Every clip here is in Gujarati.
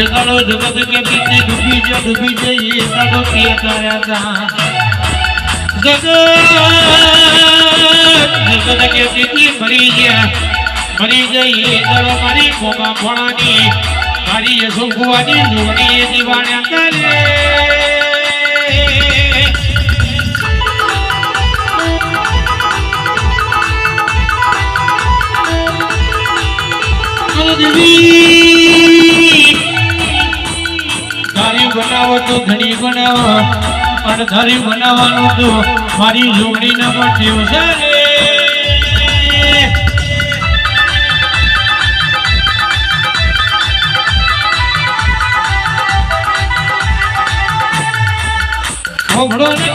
જગાડો જગત કે ડૂબી જ ડૂબી જઈએ તાડો પિયા તાર્યા તા જગત કે પીતે મરી ગયા. મરી જઈએ તારો મારી મોગા ભણાની. મારી યશોકુવાની જોડી દીવાણ્યા કરે દેવી બનાવો, તો ઘણી બનાવો. અને ધરી બનાવવાનું તો મારી જોગણી ના પણ છે પૈસા હોભળો ને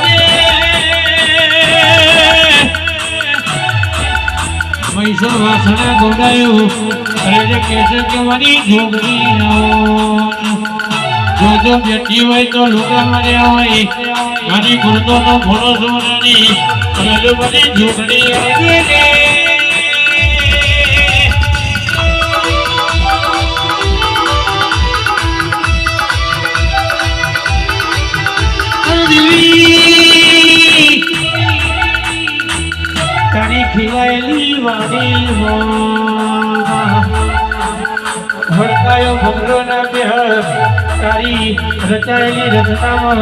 મૈસો વાસણા ગોડાયું. અરે જે કેસે જો જો બેઠી હોય તો લોકો માર્યા હોય. મારી ગુરતો તો ભરોસો નથી અને બધી રે. તારી ખીવાયેલી વાડી મોમાં ભડકાયો ભમરો ના બેહળ, તારી રચાયેલી રચનામાં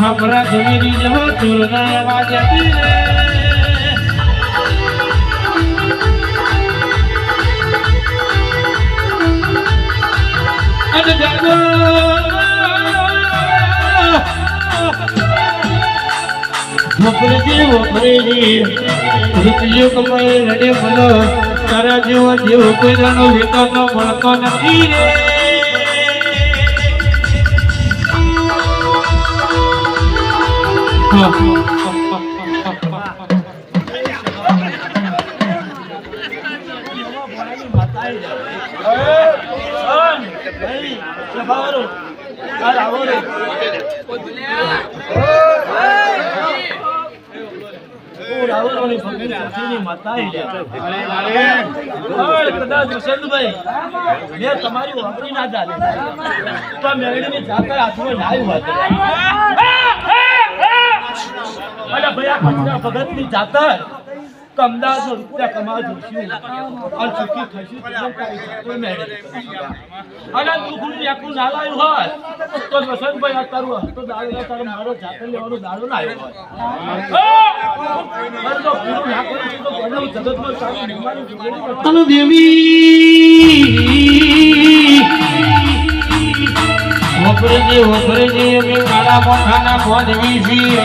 હાપરા જમીની જવો તુરના અવાજ આપી રે. અને જાગો. રડે ભલો. તારા જેવો જેવો કોઈ દાનો વેતનો મળતો નથી રે. તમારી વાપરી ના ચાલે તો મેળવીની જાતર હાથમાં ના આવ્યું અરે આ ભગતની જાતર. કમદાર નો રૂપિયા કમા જોશું અને સુખી થશું તો તારી જાતર અને તું ગુરુ એકલું ના લાવ્યું હોત તો વસંતભાઈ આ તારું હતો દાડો તારો મારો જાતે લેવાનો દાડો ના આવ્યો હોત તો તો. અનુ દેવી! વપરજી વપરજી અમે મારા મોઠાના ભોંધવી છીએ.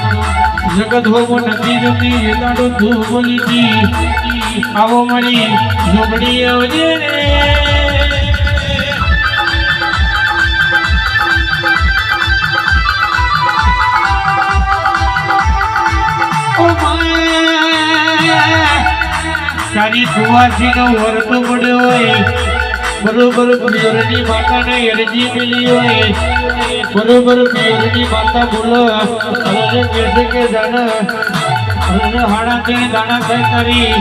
જગત હોમો નથી જતી એ દાડો તું બોલી તી આવો મારી જોગડી આવજે રે તારી સુવાસી નો વર્ત પડ્યો હોય. બરોબર પિયરની માતાને અરજી મિલી હોય. બરોબર પિયરની માતા બોલો. અને કહેશે કે તે દાણા કરી